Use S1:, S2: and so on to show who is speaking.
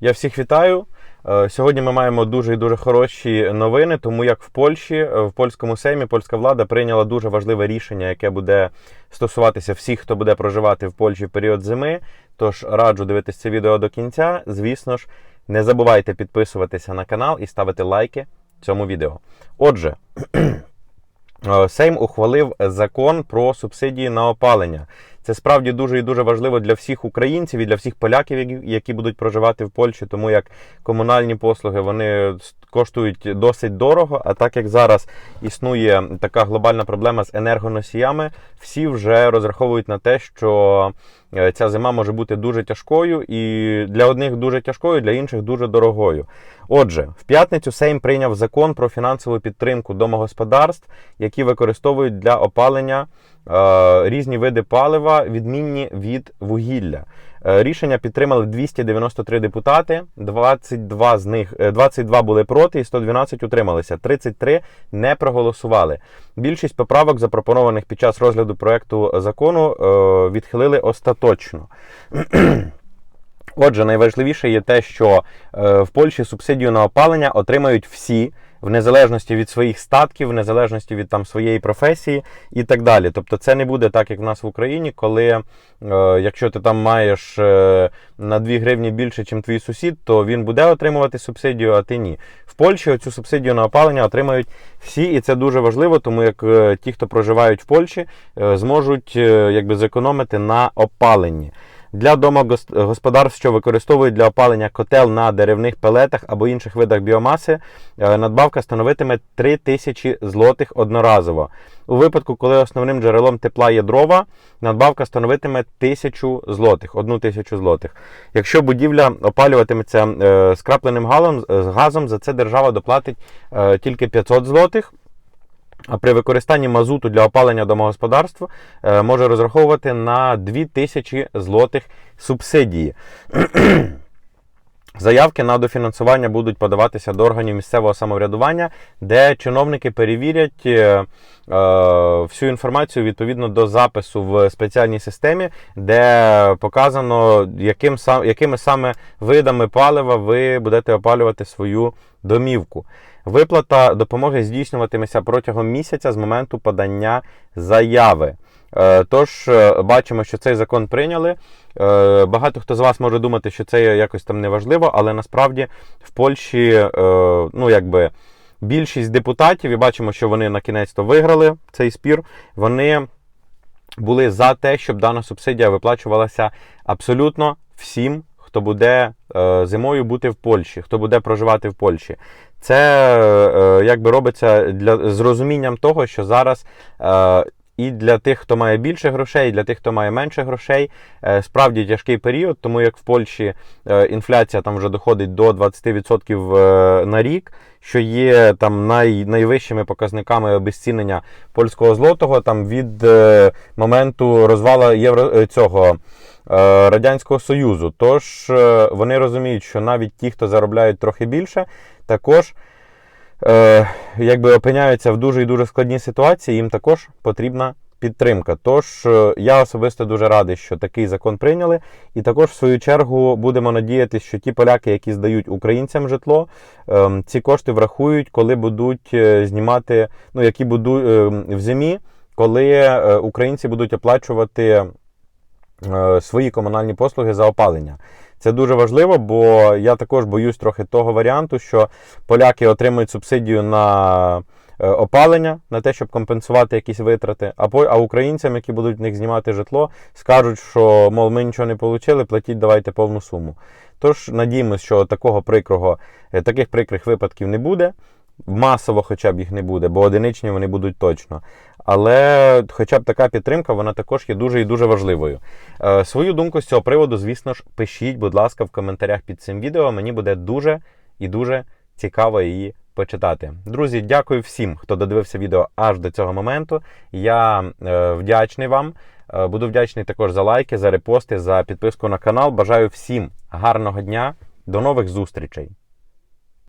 S1: Я всіх вітаю. Е, Сьогодні ми маємо дуже і дуже хороші новини, тому як в Польщі, е, в польському сеймі, польська влада прийняла дуже важливе рішення, яке буде стосуватися всіх, хто буде проживати в Польщі в період зими. Тож раджу дивитися це відео до кінця. Звісно ж, не забувайте підписуватися на канал і ставити лайки цьому відео. Отже. Е, Сейм ухвалив закон про субсидії на опалення. Це справді дуже і дуже важливо для всіх українців і для всіх поляків, які- будуть проживати в Польщі, тому як комунальні послуги вони коштують досить дорого. А так як зараз існує така глобальна проблема з енергоносіями, всі вже розраховують на те, що е, ця зима може бути дуже тяжкою, і для одних дуже тяжкою, для інших дуже дорогою. Отже, в п'ятницю Сейм прийняв закон про фінансову підтримку домогосподарств, які використовують для опалення різні види палива, відмінні від вугілля. Е, Рішення підтримали 293 депутати, 22 з них е, 22 були проти і 112 утрималися. 33 не проголосували. Більшість поправок, запропонованих під час розгляду проекту закону, е, відхилили остаточно. Отже, найважливіше є те, що е, в Польщі субсидію на опалення отримають всі, в незалежності від своїх статків, в незалежності від там своєї професії і так далі. Тобто, це не буде так, як в нас в Україні, коли е, якщо ти там маєш е, на 2 гривні більше, ніж твій сусід, то він буде отримувати субсидію, а ти ні. В Польщі цю субсидію на опалення отримають всі, і це дуже важливо, тому як е, ті, хто проживають в Польщі, е, зможуть е, якби зекономити на опаленні. Для домогосподарств, що використовують для опалення котел на деревних пелетах або інших видах біомаси, е, надбавка становитиме 3 тисячі злотих одноразово. У випадку, коли основним джерелом тепла є дрова, надбавка становитиме 1000 злотих, 1 тисячу злотих. Якщо будівля опалюватиметься е, скрапленим газом, за це держава доплатить е, тільки 500 злотих. А при використанні мазуту для опалення домогосподарства е, може розраховувати на 2000 злотих субсидії. Заявки на дофінансування будуть подаватися до органів місцевого самоврядування, де чиновники перевірять е, е, всю інформацію відповідно до запису в спеціальній системі, де показано, яким, якими саме видами палива ви будете опалювати свою домівку. Виплата допомоги здійснюватиметься протягом місяця з моменту подання заяви. Е, Тож е, бачимо, що цей закон прийняли. Е, Багато хто з вас може думати, що це якось там неважливо, але насправді в Польщі ну, якби, більшість депутатів, і бачимо, що вони на кінець то виграли цей спір. Вони були за те, щоб дана субсидія виплачувалася абсолютно всім, хто буде зимою бути в Польщі, хто буде проживати в Польщі. Це якби робиться для з розумінням того, що зараз. І для тих, хто має більше грошей, і для тих, хто має менше грошей, е, справді тяжкий період, тому як в Польщі е, інфляція там вже доходить до 20% е, на рік, що є там най, найвищими показниками обезцінення польського злотого, там від моменту розвалу євро цього радянського союзу. Тож вони розуміють, що навіть ті, хто заробляють трохи більше, також якби опиняються в дуже і дуже складній ситуації, їм також потрібна підтримка. Тож е, я особисто дуже радий, що такий закон прийняли. І також, в свою чергу, будемо надіятися, що ті поляки, які здають українцям житло, е, ці кошти врахують, коли будуть е, знімати, ну які будуть е, в зимі, коли е, українці будуть оплачувати е, свої комунальні послуги за опалення. Це дуже важливо, бо я також боюсь трохи того варіанту, що поляки отримують субсидію на е, опалення, на те, щоб компенсувати якісь витрати. А українцям, які будуть в них знімати житло, скажуть, що мов ми нічого не отримали, платіть давайте повну суму. Тож надіємося, що такого прикрого, е, таких прикрих випадків не буде. Масово хоча б їх не буде, бо одиничні вони будуть точно. Але хоча б така підтримка, вона також є дуже і дуже важливою. Е, свою думку з цього приводу, звісно ж, пишіть, будь ласка, в коментарях під цим відео. Мені буде дуже і дуже цікаво її почитати. Друзі, дякую всім, хто додивився відео аж до цього моменту. Я е, вдячний вам. Е, Буду вдячний також за лайки, за репости, за підписку на канал. Бажаю всім гарного дня. До нових зустрічей!